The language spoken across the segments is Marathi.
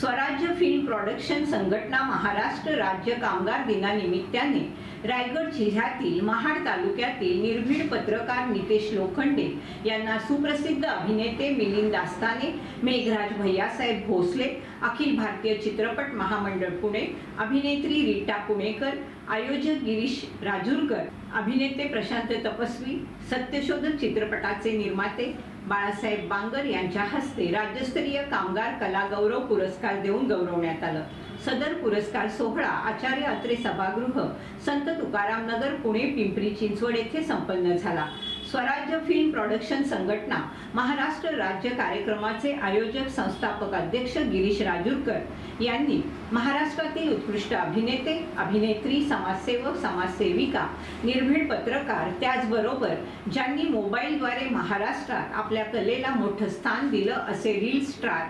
स्वराज्य फिल्म प्रोडक्शन संघटना महाराष्ट्र राज्य कामगार दिनानिमित्ताने रायगड जिल्ह्यातील महाड तालुक्यातील निर्भीड पत्रकार नितेश लोखंडे यांना सुप्रसिद्ध अभिनेते मिलिंद दास्ताने मेघराज भैयासाहेब भोसले अखिल भारतीय चित्रपट महामंडळ पुणे अभिनेत्री रीटा पुणेकर आयोजक गिरीश राजूरकर अभिनेते प्रशांत तपस्वी सत्यशोधक चित्रपटाचे निर्माते बाळासाहेब बांगर यांच्या हस्ते राज्यस्तरीय कामगार कला गौरव पुरस्कार देऊन गौरवण्यात आलं. सदर पुरस्कार सोहळा आचार्य अत्रे सभागृह संत तुकाराम नगर पुणे पिंपरी चिंचवड येथे संपन्न झाला. स्वराज्य फिल्म प्रोडक्शन संघटना महाराष्ट्र राज्य कार्यक्रमाचे आयोजक संस्थापक अध्यक्ष गिरीश राजूरकर यांनी महाराष्ट्रातील उत्कृष्ट अभिनेते अभिनेत्री समाजसेवक समाजसेविका निर्भीड पत्रकार त्याचबरोबर ज्यांनी मोबाईलद्वारे महाराष्ट्रात आपल्या कलेला मोठं स्थान दिलं असे रील स्टार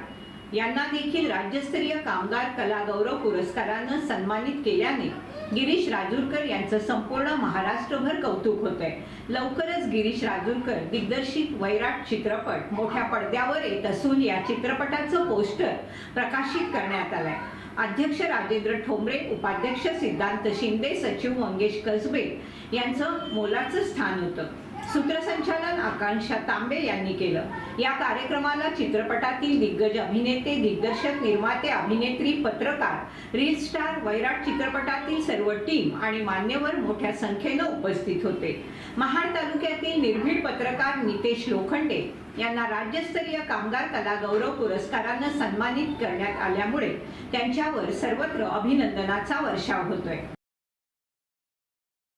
यांना देखील राज्यस्तरीय कामगार कला गौरव पुरस्कारानं सन्मानित केल्याने गिरीश राजूरकर यांचं संपूर्ण महाराष्ट्रभर कौतुक होत आहे लवकरच गिरीश राजूरकर दिग्दर्शित वैराट चित्रपट मोठ्या पडद्यावर येत असून या चित्रपटाचं पोस्टर प्रकाशित करण्यात आलंय. अध्यक्ष राजेंद्र ठोंबरे उपाध्यक्ष सिद्धांत शिंदे सचिव मंगेश कसबे यांचं मोलाचं स्थान होतं. सूत्रसंचालन आकांक्षा तांबे यांनी केलं. या कार्यक्रमाला चित्रपटातील दिग्गज अभिनेते दिग्दर्शक निर्माते अभिनेत्री पत्रकार रील स्टार वैराट चित्रपटातील सर्व टीम आणि मान्यवर मोठ्या संख्येनं उपस्थित होते. महाड तालुक्यातील निर्भीड पत्रकार नितेश लोखंडे यांना राज्यस्तरीय कामगार कला गौरव पुरस्कारानं सन्मानित करण्यात आल्यामुळे त्यांच्यावर सर्वत्र अभिनंदनाचा वर्षाव होतोय.